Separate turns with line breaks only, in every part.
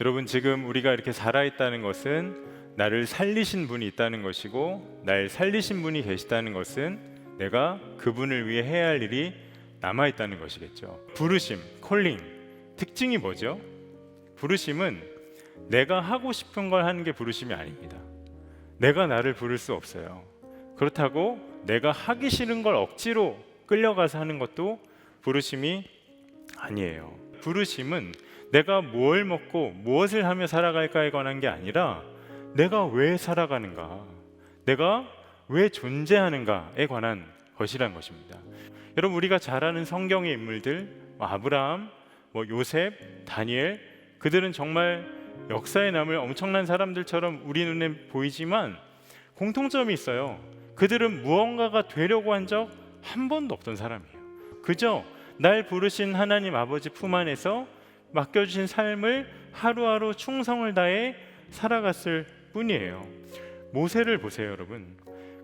여러분 지금 우리가 이렇게 살아있다는 것은 나를 살리신 분이 있다는 것이고 날 살리신 분이 계시다는 것은 내가 그분을 위해 해야 할 일이 남아 있다는 것이겠죠. 부르심, 콜링 특징이 뭐죠? 부르심은 내가 하고 싶은 걸 하는 게 부르심이 아닙니다. 내가 나를 부를 수 없어요. 그렇다고 내가 하기 싫은 걸 억지로 끌려가서 하는 것도 부르심이 아니에요. 부르심은 내가 뭘 먹고 무엇을 하며 살아갈까에 관한 게 아니라 내가 왜 살아가는가, 내가 왜 존재하는가에 관한 것이란 것입니다. 여러분 우리가 잘 아는 성경의 인물들, 뭐 아브라함, 뭐 요셉, 다니엘, 그들은 정말 역사에 남을 엄청난 사람들처럼 우리 눈에 보이지만 공통점이 있어요. 그들은 무언가가 되려고 한 적 한 번도 없던 사람이에요. 그저 날 부르신 하나님 아버지 품 안에서 맡겨주신 삶을 하루하루 충성을 다해 살아갔을 뿐이에요. 모세를 보세요, 여러분.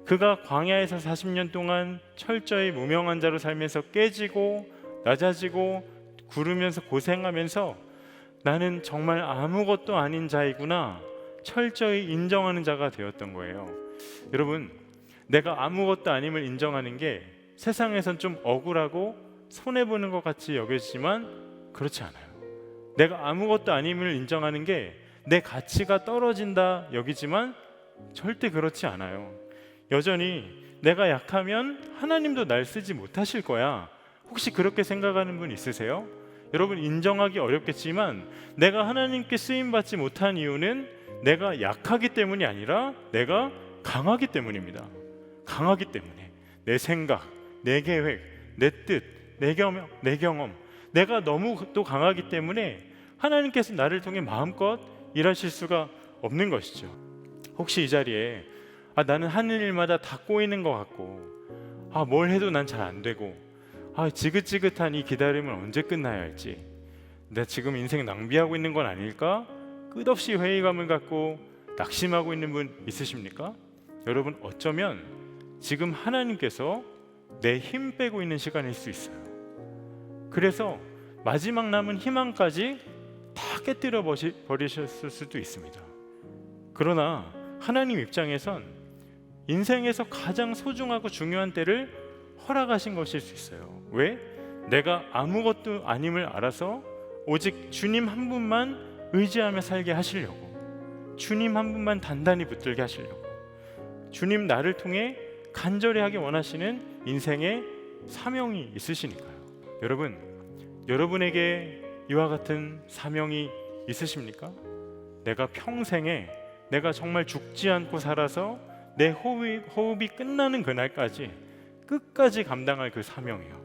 그가 광야에서 40년 동안 철저히 무명한 자로 살면서 깨지고 낮아지고 구르면서 고생하면서 나는 정말 아무것도 아닌 자이구나 철저히 인정하는 자가 되었던 거예요. 여러분, 내가 아무것도 아님을 인정하는 게 세상에선 좀 억울하고 손해 보는 것 같이 여겨지지만 그렇지 않아요. 내가 아무것도 아님을 인정하는 게 내 가치가 떨어진다 여기지만 절대 그렇지 않아요. 여전히 내가 약하면 하나님도 날 쓰지 못하실 거야. 혹시 그렇게 생각하는 분 있으세요? 여러분 인정하기 어렵겠지만 내가 하나님께 쓰임 받지 못한 이유는 내가 약하기 때문이 아니라 내가 강하기 때문입니다. 강하기 때문에 내 생각, 내 계획, 내 뜻, 내 경험, 내 경험, 내가 너무 또 강하기 때문에 하나님께서 나를 통해 마음껏 일하실 수가 없는 것이죠. 혹시 이 자리에 아 나는 하는 일마다 다 꼬이는 것 같고 아 뭘 해도 난 잘 안 되고 아 지긋지긋한 이 기다림은 언제 끝나야 할지 내가 지금 인생 낭비하고 있는 건 아닐까 끝없이 회의감을 갖고 낙심하고 있는 분 있으십니까? 여러분 어쩌면 지금 하나님께서 내 힘 빼고 있는 시간일 수 있어요. 그래서 마지막 남은 희망까지 다 깨뜨려 버리셨을 수도 있습니다. 그러나 하나님 입장에선 인생에서 가장 소중하고 중요한 때를 허락하신 것일 수 있어요. 왜? 내가 아무것도 아님을 알아서 오직 주님 한 분만 의지하며 살게 하시려고 주님 한 분만 단단히 붙들게 하시려고 주님 나를 통해 간절히 하기 원하시는 인생의 사명이 있으시니까요. 여러분, 여러분에게 이와 같은 사명이 있으십니까? 내가 평생에 내가 정말 죽지 않고 살아서 내 호흡이, 호흡이 끝나는 그날까지 끝까지 감당할 그 사명이요.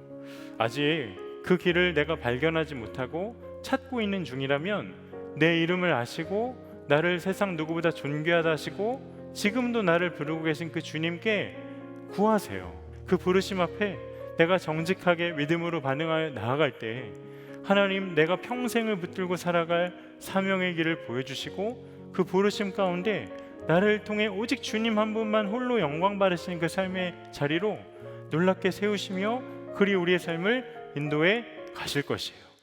아직 그 길을 내가 발견하지 못하고 찾고 있는 중이라면 내 이름을 아시고 나를 세상 누구보다 존귀하다 하시고 지금도 나를 부르고 계신 그 주님께 구하세요. 그 부르심 앞에 내가 정직하게 믿음으로 반응하여 나아갈 때 하나님 내가 평생을 붙들고 살아갈 사명의 길을 보여주시고 그 부르심 가운데 나를 통해 오직 주님 한 분만 홀로 영광 받으시는 그 삶의 자리로 놀랍게 세우시며 그리 우리의 삶을 인도해 가실 것이에요.